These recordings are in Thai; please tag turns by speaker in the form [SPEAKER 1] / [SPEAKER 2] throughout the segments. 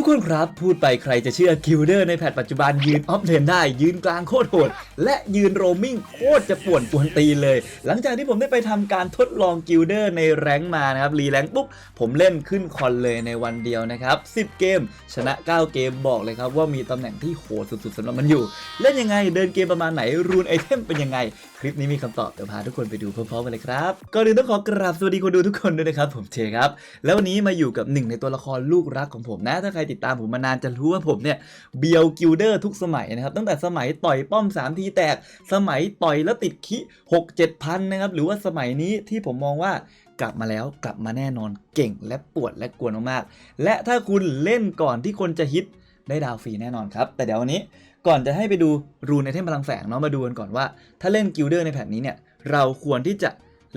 [SPEAKER 1] ทุกคนครับพูดไปใครจะเชื่อกิลเดอร์ในแพทปัจจุบันยืนออฟเลนได้ยืนกลางโคตรโหด และยืนโรมิ่งโคตรจะป่วนปวนตีเลย หลังจากที่ผมได้ไปทำการทดลองกิลเดอร์ในแรงมานะครับรีแรงปุ๊บ ผมเล่นขึ้นคอนเลยในวันเดียวนะครับ 10 เกม ชนะ 9 เกมบอกเลยครับว่ามีตำแหน่งที่โหดสุดๆสำหรับมันอยู่ เล่นยังไงเดินเกมประมาณไหนรูนไอเทมเป็นยังไงคลิปนี้มีคำตอบเดี๋ยวพาทุกคนไปดูพร้อมๆกันเลยครับก่อนอื่นต้องขอกราบสวัสดีคนดูทุกคนด้วยนะครับผมเจครับ แล้ววันนี้มาอยู่กับหนึ่งในตัวละครลูกรักของผมนะ ถ้าใครติดตามผมมานานจะรู้ว่าผมเนี่ยเบียวกิลเดอร์ทุกสมัยนะครับ ตั้งแต่สมัยต่อยป้อม 3 ทีแตก สมัยต่อยแล้วติดคิ6 7พันนะครับ หรือว่าสมัยนี้ที่ผมมองว่ากลับมาแล้วกลับมาแน่นอนเก่งและปวดและกวนมากๆและถ้าคุณเล่นก่อนที่คนจะฮิต ได้ดาวฟรีแน่นอนครับ แต่เดี๋ยววันนี้ก่อนจะให้ไปดูรูนในเทมพลังแฝงเนาะมาดูกันก่อนว่า ถ้าเล่นกิลเดอร์ในแผนนี้เนี่ยเราควรที่จะ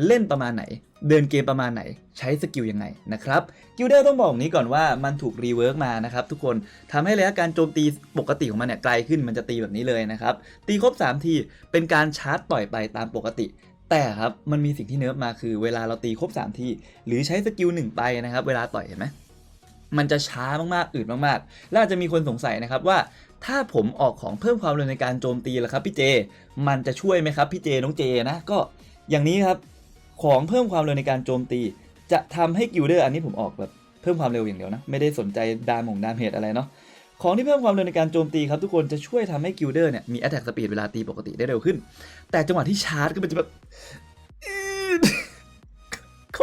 [SPEAKER 1] เล่นประมาณไหน เดินเกมประมาณไหนใช้สกิลยังไงนะครับกิลเดอร์ต้องบอกอย่างนี้ก่อนว่ามันถูกรีเวิร์กมานะครับทุกคนทำให้ระยะการโจมตีปกติของมันเนี่ยไกลขึ้นมันจะตีแบบนี้เลยนะครับ ตีครบ 3 ทีเป็นการชาร์จต่อยไปตามปกติแต่ครับ มันมีสิ่งที่เนิร์ฟมาคือเวลาเราตีครบ 3 ที หรือใช้สกิลหนึ่งไปนะครับ เวลาต่อยเห็นไหม มันจะช้ามากๆอืดมากๆ แล้วอาจจะมีคนสงสัยนะครับว่า ถ้าผมออกของเพิ่มความเร็วในการโจมตีล่ะครับพี่เจ มันจะช่วยไหมครับพี่เจน้องเจนะก็อย่างนี้ครับของเพิ่มความเร็วในการโจมตี จะทำให้กิลเดอร์อันนี้ผมออกแบบเพิ่มความเร็วอย่างเดียวนะไม่ได้สนใจดามงดามเหตุอะไรเนาะของที่เพิ่มความเร็วในการโจมตีครับทุกคนจะช่วยทำให้กิลเดอร์เนี่ยมี attack speed เวลาตีปกติได้เร็วขึ้น แต่จังหวะที่ชาร์จก็มันจะแบบ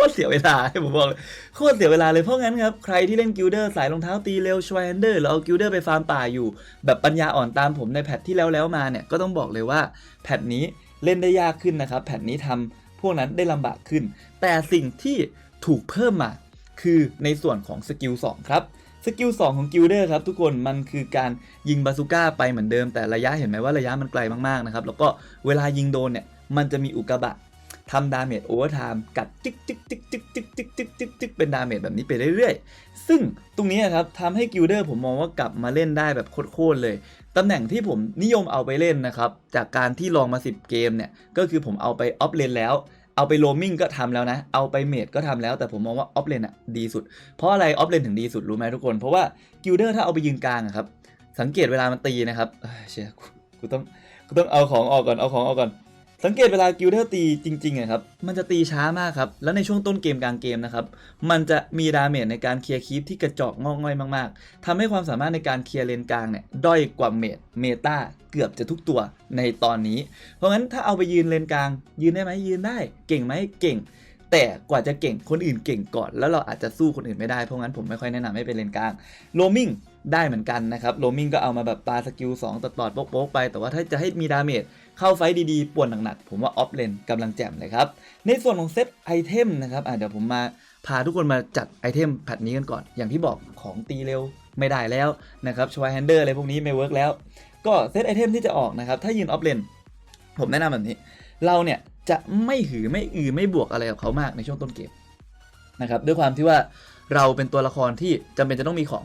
[SPEAKER 1] ตรเสียเวลาผมบอกเลยโคตรเสียเวลาเลยเพราะงั้นครับ ใครที่เล่นกิลเดอร์สายรองเท้าตีเร็วชวายเดอร์หรือเอากิลเดอร์ไปฟาร์มป่าอยู่ แบบปัญญาอ่อนตามผมในแพทที่แล้วแล้วมาเนี่ยก็ต้องบอกเลยว่าแพทนี้เล่นได้ยากขึ้นนะครับ แพทนี้ทำพวกนั้นได้ลำบากขึ้น แต่สิ่งที่ถูกเพิ่มมา คือในส่วนของสกิล2ครับสกิล2ของกิลเดอร์ครับทุกคนมันคือการยิงบาซูก้าไปเหมือนเดิมแต่ระยะเห็นไหมว่าระยะมันไกลมากๆนะครับแล้วก็เวลายิงโดนเนี่ยมันจะมีอุกกาบาต ทำดาเมจโอเวอร์ไทม์กัดจิกจิกจิกจิกจิกจิกจิกจิกจิกเป็นดาเมจแบบนี้ไปเรื่อยๆ ซึ่งตรงนี้ครับทำให้กิลเดอร์ผมมองว่ากลับมาเล่นได้แบบโคตรๆเลย ตำแหน่งที่ผมนิยมเอาไปเล่นนะครับ จากการที่ลองมา 10 เกมเนี่ย ก็คือผมเอาไปออฟเลนแล้วเอาไปโรมิงก็ทำแล้วนะ เอาไปเมดก็ทำแล้ว แต่ผมมองว่าออฟเลนอะดีสุด เพราะอะไรออฟเลนถึงดีสุดรู้ไหมทุกคน เพราะว่ากิลเดอร์ถ้าเอาไปยืนกลางอะครับ สังเกตเวลามันตีนะครับเอ้ยเชียกูกูต้อง กูต้องเอาของออกก่อน เอาของออกก่อน สังเกตเวลากิลเดอร์ตีจริงๆอะครับ มันจะตีช้ามากครับ แล้วในช่วงต้นเกมกลางเกมนะครับ มันจะมีดาเมจในการเคลียร์คีปที่กระจอกงอกง่อยมากๆทำให้ความสามารถในการเคลียร์เลนกลางเนี่ย ด้อยกว่าเมดเมตาเกือบจะทุกตัวในตอนนี้ เพราะงั้นถ้าเอาไปยืนเลนกลาง ยืนได้ไหมยืนได้ เก่งไหมเก่ง แต่กว่าจะเก่งคนอื่นเก่งก่อน แล้วเราอาจจะสู้คนอื่นไม่ได้ เพราะงั้นผมไม่ค่อยแนะนำให้เป็นเลนกลาง โรมิง ได้เหมือนกันนะครับโรมิงก็เอามาแบบปาสกิล2ตอดโป๊กๆไป แต่ว่าถ้าจะให้มีดาเมจเข้าไฟดีๆป่วนหนักๆผมว่าออฟเลนกำลังแจ่มเลยครับ ในส่วนของเซตไอเทมนะครับเดี๋ยวผมมาพาทุกคนมาจัดไอเทมแพทนี้กันก่อน อย่างที่บอกของตีเร็วไม่ได้แล้วนะครับชวายแฮนเดอร์อะไรพวกนี้ไม่เวิร์กแล้ว ก็เซตไอเทมที่จะออกนะครับถ้ายืนออฟเลนผมแนะนำแบบนี้ เราเนี่ยจะไม่หือไม่อือไม่บวกอะไรกับเขามากในช่วงต้นเกมนะครับด้วยความที่ว่าเราเป็นตัวละครที่จำเป็นจะต้องมีของ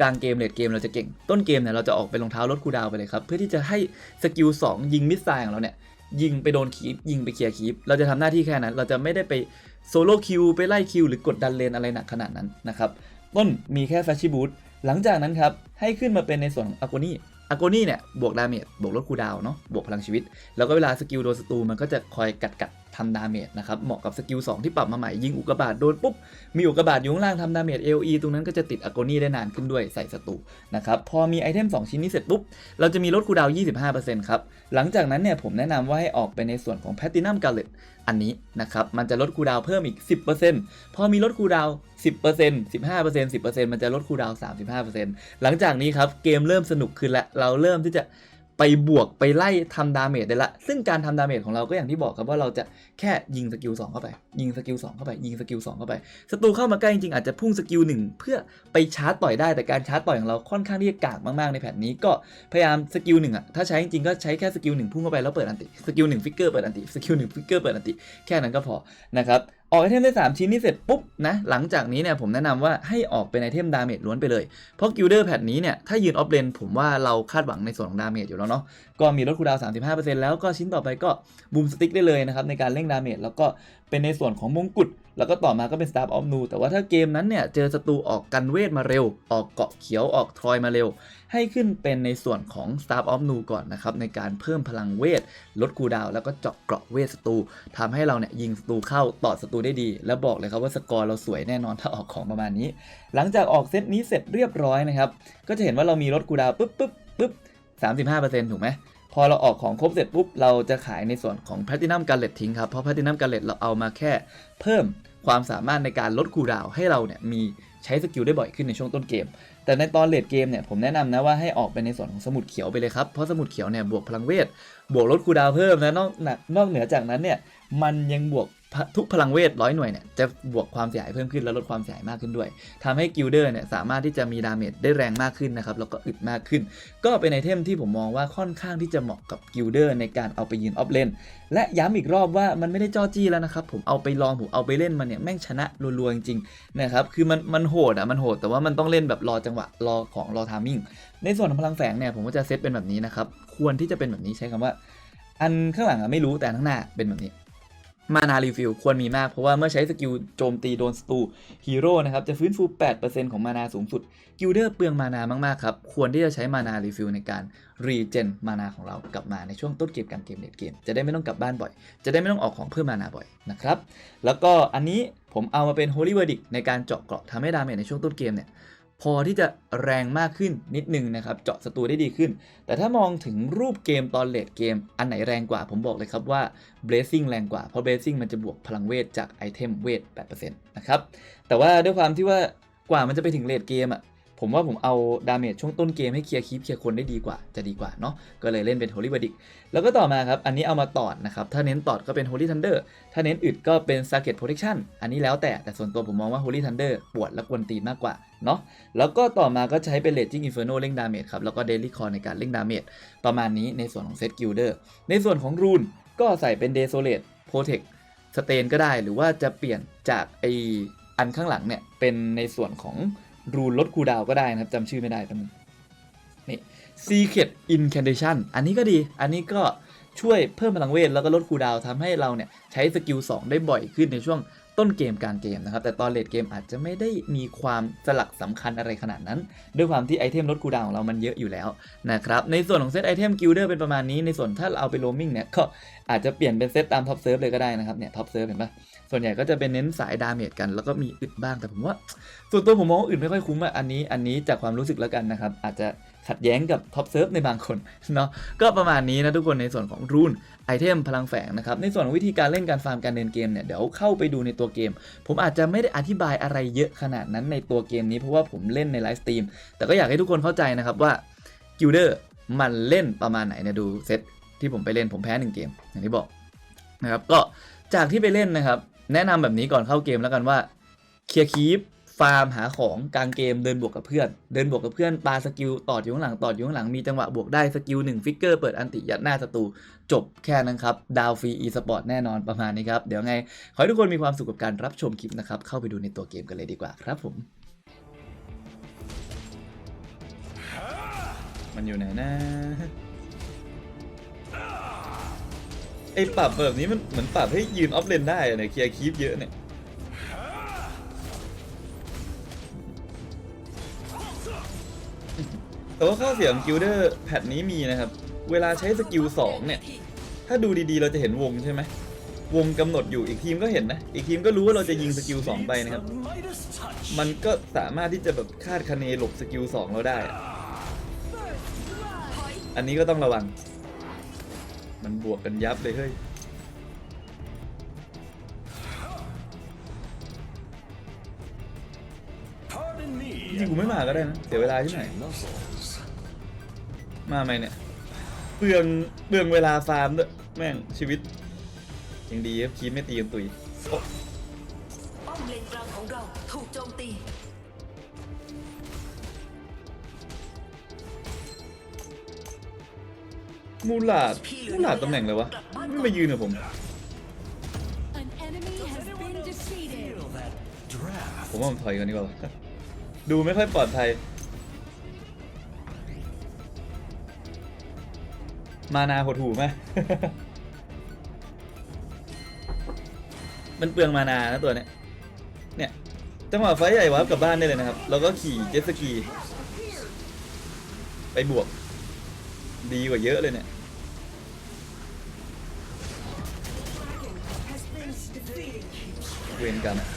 [SPEAKER 1] กลางเกมเลดเกมเราจะเก่ง ต้นเกมเนี่ยเราจะออกเป็นรองเท้าลดคูดาวไปเลยครับ เพื่อที่จะให้สกิล2ยิงมิสไซล์ของเราเนี่ยยิงไปโดนคีปยิงไปเคลียร์คีปเราจะทำหน้าที่แค่นั้น เราจะไม่ได้ไปโซโล่คิวไปไล่คิวหรือกดดันเลนอะไรหนักขนาดนั้นนะครับต้นมีแค่แฟชชี่บูทหลังจากนั้นครับ ให้ขึ้นมาเป็นในส่วนของอ g กนี่อ g กนี่เนี่ยบวกดาเมจบวกลดคูดาวเนาะบวกพลังชีวิต แล้วก็เวลาสกิลโดนศัตรูมันก็จะคอยกัดกัด ทำดาเมจนะครับ เหมาะกับสกิล 2 ที่ปรับมาใหม่ ยิงอุกกาบาตโดนปุ๊บ มีอุกกาบาตอยู่ข้างล่างทำดาเมจ AOE ตรงนั้นก็จะติดอ g กนี่ได้นานขึ้นด้วยใส่ศัตรูนะครับ พอมีไอเทม 2 ชิ้นนี้เสร็จปุ๊บ เราจะมีลดคูดาวน์25%ครับ หลังจากนั้นเนี่ยผมแนะนำว่าให้ออกไปในส่วนของ Platinum Gauntlet อันนี้นะครับ มันจะลดคูดาวเพิ่มอีก 10%พอมีลดคูดาว10% 15% 10%มันจะลดคูดาว35%หลังจากนี้ครับเกมเริ่มสนุกขึ้นและเราเริ่มที่จะ ไปบวกไปไล่ทำดาเมจได้ละ ซึ่งการทำดาเมจของเราก็อย่างที่บอกครับว่าเราจะแค่ยิงสกิล2เข้าไป ยิงสกิล2เข้าไป ยิงสกิล2เข้าไปศัตรูเข้ามาใกล้จริงๆอาจจะพุ่งสกิล1เพื่อไปชาร์จต่อยได้แต่การชาร์จต่อยของเราค่อนข้างที่จะกากมากๆในแผนนี้ก็พยายามสกิลหนึ่งอะถ้าใช้จริงๆก็ใช้แค่สกิลหนึ่งพุ่งเข้าไปแล้วเปิดอันติสกิลหนึ่งฟิกเกอร์เปิดอันติสกิลหนึ่งฟิกเกอร์เปิดอันติแค่นั้นก็พอนะครับ ออกไอเทมได้ 3 ชิ้นนี้เสร็จปุ๊บนะหลังจากนี้เนี่ยผมแนะนำว่าให้ออกเป็นไอเทมดาเมจล้วนไปเลย เพราะกิลเดอร์แพทนี้เนี่ยถ้ายืนออฟเลนผมว่าเราคาดหวังในส่วนของดาเมจอยู่แล้วเนาะก็มีลดคูดาวน์35%แล้วก็ชิ้นต่อไปก็บูมสติ๊กได้เลยนะครับในการเร่งดาเมจแล้วก็ เป็นในส่วนของมงกุฎแล้วก็ต่อมาก็เป็น Star of Nu แต่ว่าถ้าเกมนั้นเนี่ย เจอศัตรูออกกันเวทมาเร็ว ออกเกาะเขียวออกทรอยมาเร็ว ให้ขึ้นเป็นในส่วนของ Star of Nu ก่อนนะครับ ในการเพิ่มพลังเวท ลดคูดาว แล้วก็เจาะเกราะเวทศัตรูทำให้เราเนี่ยยิงศัตรูเข้าต่อศัตรูได้ดี แล้วบอกเลยครับว่าสกอร์เราสวยแน่นอนถ้าออกของประมาณนี้ หลังจากออกเซตนี้เสร็จเรียบร้อยนะครับก็จะเห็นว่าเรามีลดคูดาวปุ๊บปุ๊บปุ๊บ35%ถูกไหม พอเราออกของครบเสร็จปุ๊บ เราจะขายในส่วนของแพ t ตินัมการเลททิ้งครับ เพราะแพ t ตินัมการเลทเราเอามาแค่เพิ่มความสามารถในการลดคูลดาวให้เราเนี่ยมีใช้สกิลได้บ่อยขึ้นในช่วงต้นเกม แต่ในตอนเลดเกมเนี่ยผมแนะนำนะว่าให้ออกไปในส่วนของสมุดเขียวไปเลยครับ เพราะสมุดเขียวเนี่ยบวกพลังเวท บวกลดคูดาวเพิ่มนะนอกนอกเหนือจากนั้นเนี่ยมันยังบวก ทุกพลังเวทร้อยหน่วยเนี่ยจะบวกความเสียหายเพิ่มขึ้นและลดความเสียหายมากขึ้นด้วยทำให้กิลเดอร์เนี่ยสามารถที่จะมีดาเมจได้แรงมากขึ้นนะครับแล้วก็อึดมากขึ้น ก็เป็นไอเทมที่ผมมองว่าค่อนข้างที่จะเหมาะกับกิลเดอร์ในการเอาไปยืนออฟเลนและย้ำอีกรอบว่ามันไม่ได้จ้อจี้แล้วนะครับผมเอาไปลองผมเอาไปเล่นมันเนี่ยแม่งชนะรัวๆจริงๆนะครับคือมันมันโหดอะมันโหดแต่ว่ามันต้องเล่นแบบรอจังหวะรอของรอทามิ่งในส่วนของพลังแฝงเนี่ยผมก็จะเซตเป็นแบบนี้นะครับควรที่จะเป็นแบบนี้ใช้คำว่า อันข้างหลังอะไม่รู้แต่ข้างหน้าเป็นแบบนี้ มานารีฟิลควรมีมากเพราะว่าเมื่อใช้สกิลโจมตีโดนสตูฮีโร่นะครับจะฟื้นฟู 8%ของมานาสูงสุด กิลเดอร์เปลืองมานามากๆครับควรที่จะใช้มานารีฟิลในการรีเจนมานาของเรากลับมาในช่วงต้นเกมกลางเกมเด็ดเกม จะได้ไม่ต้องกลับบ้านบ่อย จะได้ไม่ต้องออกของเพิ่มมานาบ่อยนะครับแล้วก็อันนี้ผมเอามาเป็น Holy Verdict ในการเจาะเกราะทำให้ดาเมจในช่วงต้นเกมเนี่ย พอที่จะแรงมากขึ้นนิดนึงนะครับ เจาะศัตรูได้ดีขึ้น แต่ถ้ามองถึงรูปเกมตอนเลดเกม อันไหนแรงกว่าผมบอกเลยครับว่า Blazing แรงกว่า เพราะ Blazing มันจะบวกพลังเวทจากไอเทมเวท8%นะครับ แต่ว่าด้วยความที่ว่ากว่ามันจะไปถึงเลดเกมอะ ผมว่าผมเอาดาเมจช่วงต้นเกมให้เคลียร์คีปเคลียร์คนได้ดีกว่าจะดีกว่าเนาะก็เลยเล่นเป็น Holy Verdict แล้วก็ต่อมาครับ อันนี้เอามาตอดนะครับ ถ้าเน้นตอดก็เป็น Holy Thunder ถ้าเน้นอึดก็เป็น Circuit Protection อันนี้แล้วแต่แต่ส่วนตัวผมมองว่า Holy Thunder ปวดและกวนตีนมากกว่าเนาะแล้วก็ต่อมาก็ใช้เป็น Raging Inferno เร่งดาเมจครับแล้วก็ Daily Core ในการเร่งดาเมจประมาณนี้ในส่วนของเซตกิลเดอร์ในส่วนของรูนก็ใส่เป็น Desolate Protect Stain ก็ได้หรือว่าจะเปลี่ยนจากไออันข้างหลังเนี่ยเป็นในส่วนของ รูนลดคูดาวก็ได้นะครับจำชื่อไม่ได้แป๊บนึงนี่ Secret Incantation อันนี้ก็ดี อันนี้ก็ช่วยเพิ่มพลังเวท แล้วก็ลดคูดาวทำให้เราเนี่ยใช้สกิล2ได้บ่อยขึ้นในช่วง ต้นเกมกางเกมนะครับ แต่ตอนเลดเกมอาจจะไม่ได้มีความสลักสำคัญอะไรขนาดนั้น ด้วยความที่ไอเทมลดคูดาวของเรามันเยอะอยู่แล้วนะครับ ในส่วนของเซตไอเทมกิลเดอร์เป็นประมาณนี้ ในส่วนถ้าเราเอาไปโรมิ่งเนี่ยก็อาจจะเปลี่ยนเป็นเซตตามท็อปเซิร์ฟเลยก็ได้นะครับเนี่ยท็อปเซิร์ฟเห็นปะส่วนใหญ่ก็จะเป็นเน้นสายดาเมจกัน แล้วก็มีอึดบ้างแต่ผมว่า ส่วนตัวผมมองอึดไม่ค่อยคุ้มอะอันนี้อันนี้จากความรู้สึกแล้วกันนะครับอาจจะ ขัดแย้งกับท็อปเซิร์ฟในบางคนเนาะก็ประมาณนี้นะทุกคนในส่วนของรูนไอเทมพลังแฝงนะครับในส่วนของวิธีการเล่นการฟาร์มการเดินเกมเนี่ยเดี๋ยวเข้าไปดูในตัวเกม ผมอาจจะไม่ได้อธิบายอะไรเยอะขนาดนั้นในตัวเกมนี้เพราะว่าผมเล่นในไลฟ์สตรีมแต่ก็อยากให้ทุกคนเข้าใจนะครับว่ากิลเดอร์มันเล่นประมาณไหนเนี่ยดูเซตที่ผมไปเล่นผมแพ้หนึ่งเกมอย่างที่บอกนะครับก็จากที่ไปเล่นนะครับแนะนำแบบนี้ก่อนเข้าเกมแล้วกันว่าเคลียร์คีป ฟาร์มหาของกลางเกมเดินบวกกับเพื่อน เดินบวกกับเพื่อนปาสกิลต่ออยู่ข้างหลังต่ออยู่ข้างหลังมีจังหวะบวกได้สกิลหนึ่งฟิกเกอร์เปิดอันติยัดหน้าศัตรูจบแค่นั้นครับ ดาวฟรีอีสปอร์ตแน่นอนประมาณนี้ครับ เดี๋ยวไง ขอให้ทุกคนมีความสุขกับการรับชมคลิปนะครับ เข้าไปดูในตัวเกมกันเลยดีกว่าครับผม มันอยู่ไหนนะไอปรับแบบนี้มันเหมือนปรับให้ยืนออฟเลนได้เนี่ยเคลียร์คีปเยอะเนี่ย แต่ว่าข้อเสียของกิลเดอร์แพทนี้มีนะครับ เวลาใช้สกิล2เนี่ย ถ้าดูดีๆ เราจะเห็นวงใช่ไหม วงกำหนดอยู่อีกทีมก็เห็นนะ อีกทีมก็รู้ว่าเราจะยิงสกิล2ไปนะครับ มันก็สามารถที่จะแบบคาดคะเนหลบสกิล2เราได้อะอันนี้ก็ต้องระวัง มันบวกกันยับเลยเฮ้ยจริงๆกูไม่มาก็ได้นะ เสียเวลาที่ไหน มาไหมเนี่ยเปลืองเปลืองเวลาฟาร์มด้วยแม่งชีวิตยังดีครับคีมไม่ตีกันตุยโอ๊ะ
[SPEAKER 2] ป้อมเลนกลางของเราถูกโจมตี
[SPEAKER 1] มูลาดมูลาดตำแหน่งเลยวะไม่มายืนกับผม
[SPEAKER 3] An enemy has been defeated.
[SPEAKER 1] ผมว่าผมถอยกันดีกว่าวะดูไม่ค่อยปลอดภัย มานาหดหูไหม มันเปลืองมานานะตัวเนี้ย เนี่ยจังหวะไฟใหญ่วับกลับบ้านได้เลยนะครับ แล้วก็ขี่เจ็ตสกี ไปบวก ดีกว่าเยอะเลยเนี่ย เวรกันอะ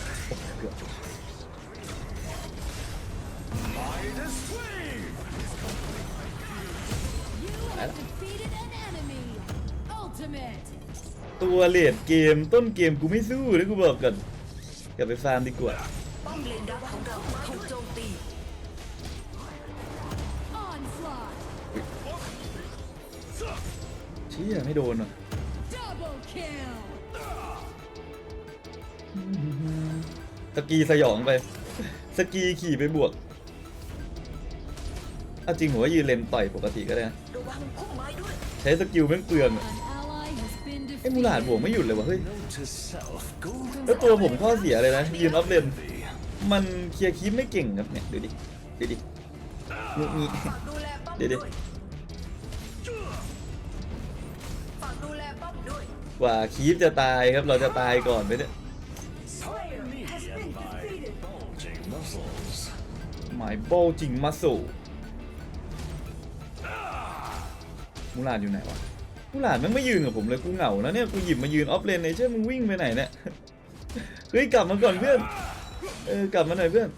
[SPEAKER 1] ตัวเลดเกมต้นเกมกูไม่สู้นะกูบอกก่อนกลับไปฟาร์มดีกว่า
[SPEAKER 2] ป้อมเลนดักของเราถูกโจมตี
[SPEAKER 3] Onslaught.
[SPEAKER 1] เชี่ยไม่โดนว่ะ
[SPEAKER 3] Double kill.
[SPEAKER 1] สกีสยองไป สกีขี่ไปบวก เอาจริงผมว่ายืนเลนต่อยปกติก็ได้นะ ใช้สกิลแม่งเปลืองอะไอ้มูหลาดบวกไม่หยุดเลยวะเฮ้ยแล้วตัวผมข้อเสียเลยนะยืนออฟเลนมันเคลียร์คีปไม่เก่งครับเนี่ยดูดิดูดิงูงี้
[SPEAKER 2] ฝากดูแลป้อม
[SPEAKER 1] เดี๋ยวดิ
[SPEAKER 2] ด้วยฝากดูแลป้อมด้วย
[SPEAKER 1] กว่าคีปจะตายครับเราจะตายก่อนไปเนี่ย
[SPEAKER 4] My bulging
[SPEAKER 1] muscle มายโบจริงมาสู่มูหลาดอยู่ไหนวะมูหลาดมันไม่ยืนกับผมเลยกูเหงาแล้วเนี่ยกูหยิบมายืนออฟเลนในเชื่อมึงวิ่งไปไหนเนี่ยเฮ้ยกลับมาก่อนเพื่อนเออกลับมาหน่อยเพื่อน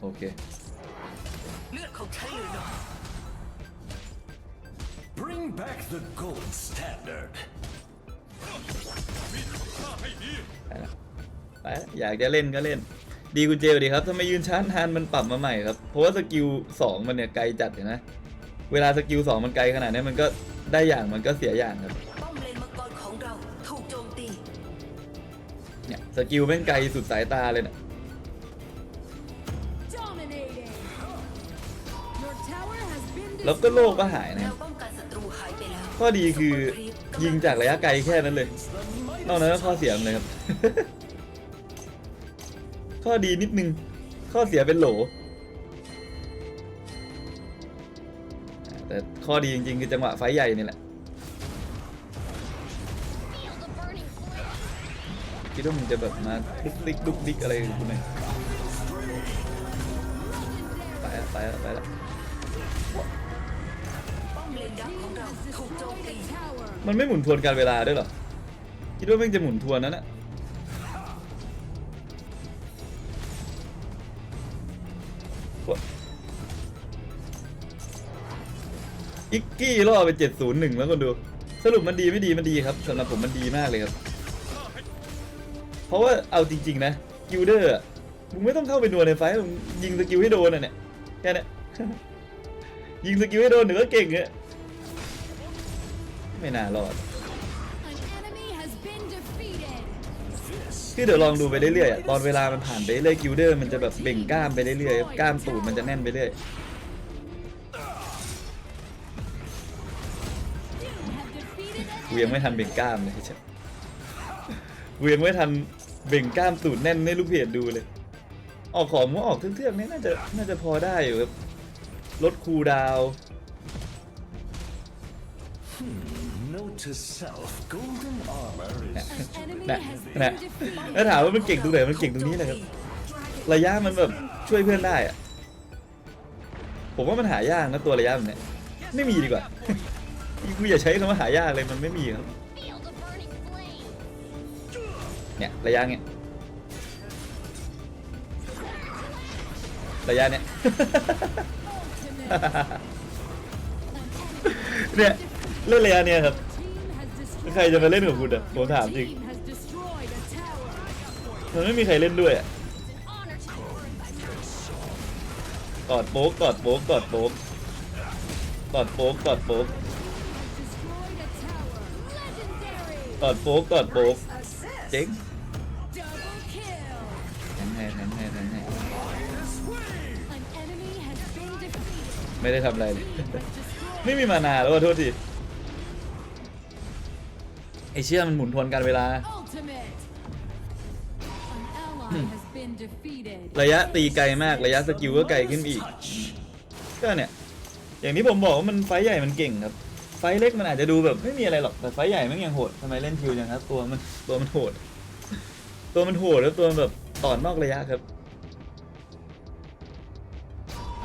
[SPEAKER 1] โอเค
[SPEAKER 2] เลือดของฉันเหลือน้อย
[SPEAKER 4] Bring back the gold standard.
[SPEAKER 1] ไปละไปละอยากจะเล่นก็เล่น ดีคุณเจลดีครับทำไมยืนชาร์จทานมันปรับมาใหม่ครับ เพราะว่าสกิลสองมันเนี่ยไกลจัดเห็นไหมเวลาสกิลสองมันไกลขนาดนี้มันก็ได้อย่างมันก็เสียอย่างครับ
[SPEAKER 2] ป้อมเลนมังกรของเราถูกโจมตี
[SPEAKER 1] เนี่ยสกิลแม่งไกลสุดสายตาเลยนะแล้วก็โลกก็หาย
[SPEAKER 2] นะ
[SPEAKER 1] ข้อดีคือยิงจากระยะไกลแค่นั้นเลย นอกนั้นก็ข้อเสียมเลยครับ ข้อดีนิดนึง ข้อเสียเป็นโหล แต่ข้อดีจริงๆ คือจังหวะไฟใหญ่นี่แหละ คิดว่ามึงจะแบบมาดุกดิกดุกดิกอะไรกับกูไหมไปและไปละไปละ
[SPEAKER 2] ป้อมเลนดักของเรา
[SPEAKER 3] Has
[SPEAKER 2] ถูกโจม
[SPEAKER 3] destroyed
[SPEAKER 2] ตี
[SPEAKER 3] a tower.
[SPEAKER 1] มันไม่หมุนทวนการเวลาด้วยหรอ คิดว่าแม่งจะหมุนทวนนั้นอะ อิกกี้ล่อไป 701 แล้วคนดู สรุปมันดีไม่ดีมันดีครับสำหรับผมมันดีมากเลยครับ เพราะว่าเอาจริง ๆ นะกิลเดอร์มึงไม่ต้องเข้าไปนัวในไฟมึงยิงสกิลให้โดนอะเนี่ยแค่นี้ยยิงสกิลให้โดนเดี๋ยวก็เก่งเนี่ยไม่น่ารอดคือเดี๋ยวลองดูไปเรื่อยๆอะตอนเวลามันผ่านไปเรื่อยกิลเดอร์มันจะแบบเบ่งกล้ามไปเรื่อยๆกล้ามตูดมันจะแน่นไปเรื่อย กูยังไม่ทันเบ่งกล้ามเลยใช่กูยังไม่ทันเบ่งกล้ามตูดแน่นในลูกเพจดูเลย ออกของว่าออกเทือกๆนี่น่าจะน่าจะพอได้อยู่ครับลดคูลดาวน์
[SPEAKER 4] Note to self, golden armor is
[SPEAKER 3] An enemy
[SPEAKER 1] นะ
[SPEAKER 3] has
[SPEAKER 1] นะ
[SPEAKER 3] been defeated.
[SPEAKER 1] แล้วถามว่ามันเก่งตรงไหนมันเก่งตรงนี้นะครับ ระยะมันแบบช่วยเพื่อนได้อะผมว่ามันหายากนะตัวระยะแบบเนี้ยไม่มีดีกว่า กูอย่าใช้คำว่าหายากเลยมันไม่มีครับ เนี่ยระยะเนี้ยระยะเนี้ยเนี่ยเล่นระยะเนี้ยครับใครจะมาเล่นกับคุณอะผมถามจริงมันไม่มีใครเล่นด้วยอะกอดโป๊กกอดโป๊กกอดโป๊กกอดโป๊กกอดโป๊ก อดโป๊กกอดโป๊กเจ๊ง
[SPEAKER 3] Double kill.
[SPEAKER 1] แทนให้แทนให้แทนให้
[SPEAKER 3] An enemy has been defeated.
[SPEAKER 1] ไม่ได้ทำอะไรเลย
[SPEAKER 3] Team has destroyed.
[SPEAKER 1] ไม่มีมานาแล้วขอโทษทีไอเชี่ยมันหมุนทวนการเวลา
[SPEAKER 3] Ultimate. An ally has been defeated.
[SPEAKER 1] ระยะตีไกลมากระยะสกิลก็ไกลขึ้นอีก ก็เนี่ย อย่างที่ผมบอกว่ามันไฟท์ใหญ่มันเก่งครับ ไฟล์เล็กมันอาจจะดูแบบไม่มีอะไรหรอกแต่ไฟล์ใหญ่แม่งยังโหดทำไมเล่นคิวจังครับ ตัวมันตัวมันโหด ตัวมันโหดแล้วตัวมันแบบต่อนอกระยะครับ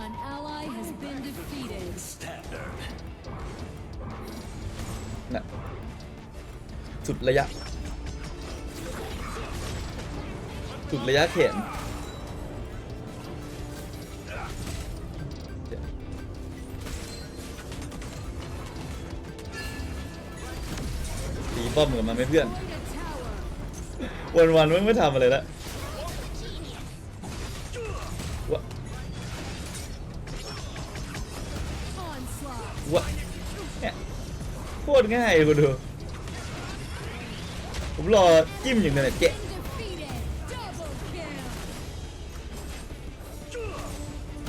[SPEAKER 3] An ally has been defeated.
[SPEAKER 4] Standard.
[SPEAKER 1] นะสุดระยะ สุดระยะแขน ป้อมกับมันไหม่เพื่อน วันวันๆมันไม่ทำอะไรละวะวะเนี่ยโคตรง่ายคุณดู ผมรอจิ้มอย่างเดียวเนี่ยแกะ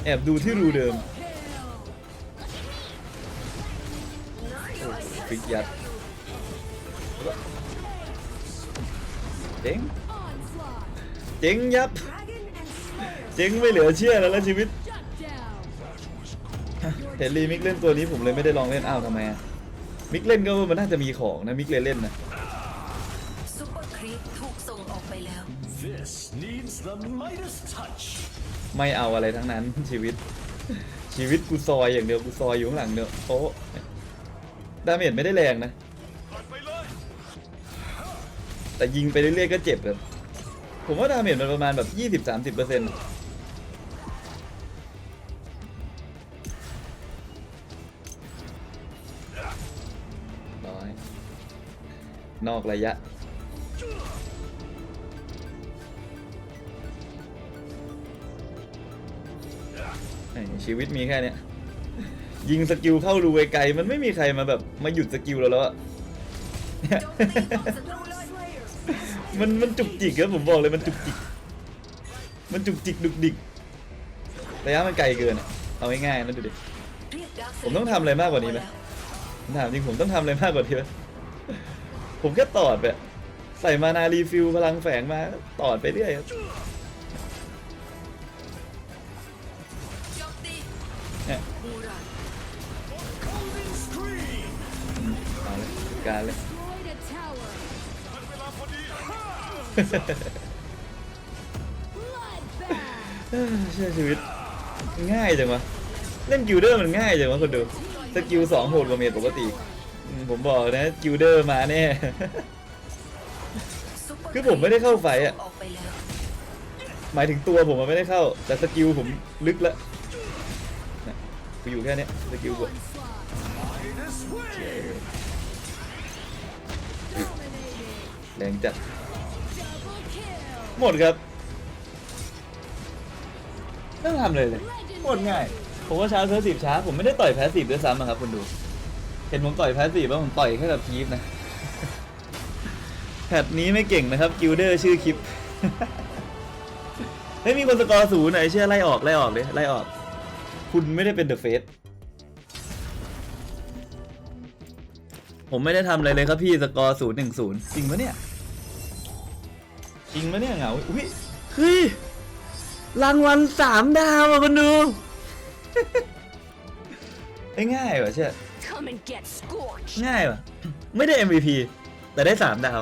[SPEAKER 1] แอบดูที่รูเดิม
[SPEAKER 3] Kill.
[SPEAKER 1] โอ้ฟิกยัด เจ๋ง
[SPEAKER 3] Onslaught.
[SPEAKER 1] เจ๋งยับ เจ๋งไม่เหลือเชื่อแล้วละชีวิต
[SPEAKER 3] Shut down.
[SPEAKER 1] เห็นรีมิกเล่นตัวนี้ผมเลยไม่ได้ลองเล่นอ้าวทำไมอะมิกเล่นก็มันน่าจะมีของนะมิกเลยเล่นนะ
[SPEAKER 2] ซุปเปอร์ครีปถูกส่งออกไปแล้ว
[SPEAKER 4] This needs the Midas touch.
[SPEAKER 1] ไม่เอาอะไรทั้งนั้นชีวิต ชีวิตกูซอยอย่างเดียวกูซอยอยู่ข้างหลังเดียวโอ้ดาเมจไม่ได้แรงนะ แต่ยิงไปเรื่อยๆก็เจ็บแบบผมว่าดาเมจมันประมาณแบบ20-30%เปอร์เซ็นต์ร้อยนอกระยะชีวิตมีแค่เนี้ยยิงสกิลเข้ารูไกลๆมันไม่มีใครมาแบบมาหยุดสกิลเราแล้วอะ มันมันจุกจิกครับผมบอกเลยมันจุกจิก มันจุกจิกดุกดิกระยะมันไกลเกินอะเอาง่ายๆนะดูดิ
[SPEAKER 2] เรียกดาร์ค
[SPEAKER 1] ผมต้องทำอะไรมากกว่านี้ไหมผมถามจริงผมต้องทำอะไรมากกว่านี้ไหมผมแค่ตอดแบบใส่มานารีฟิลพลังแฝงมาตอดไปเรื่อยครับ
[SPEAKER 2] โจมตี
[SPEAKER 1] เนี่ย
[SPEAKER 2] มูรา
[SPEAKER 4] Golden screen.
[SPEAKER 1] เอาเลยจัดการเลย เชื่อชีวิต ง่ายจังวะเล่นกิลเดอร์มันง่ายจังวะคนดูสกิลสองโหดกว่าเมจปกติ ผมบอกนะกิลเดอร์มาแน่ คือผมไม่ได้เข้าไฟอะ
[SPEAKER 2] ส่งออกไปแล้ว
[SPEAKER 1] หมายถึงตัวผมมันไม่ได้เข้า แต่สกิลผมลึกละกูอยู่แค่นี้สกิลผม
[SPEAKER 3] Onslaught.
[SPEAKER 4] Midas win.
[SPEAKER 3] Dominating.
[SPEAKER 1] แรงจัด หมดครับไม่ต้องทำเลยเลย โคตรง่าย ผมว่าช้าเซอร์สิบช้า ผมไม่ได้ต่อยแพสซีฟด้วยซ้ำอะครับคุณดู เห็นผมต่อยแพสซีฟว่าผมต่อยแค่กับคีฟนะ แพทนี้ไม่เก่งนะครับกิลเดอร์ชื่อคลิป เฮ้ยมีคนสกอร์ศูนย์ไหนเชื่อไล่ออกไล่ออกเลยไล่ออก คุณไม่ได้เป็นเดอะเฟสผมไม่ได้ทำอะไรเลยครับพี่สกอร์ศูนย์หนึ่งศูนย์จริงปะเนี่ย จริงปะเนี่ยเหงาอุ้ยเฮ้ยรางวัลสามดาวอะคุณดูเฮ้ยง่ายว่ะเชื่อ
[SPEAKER 2] Come and get scorched
[SPEAKER 1] ง่ายว่ะ ไม่ได้ MVP แต่ได้สามดาว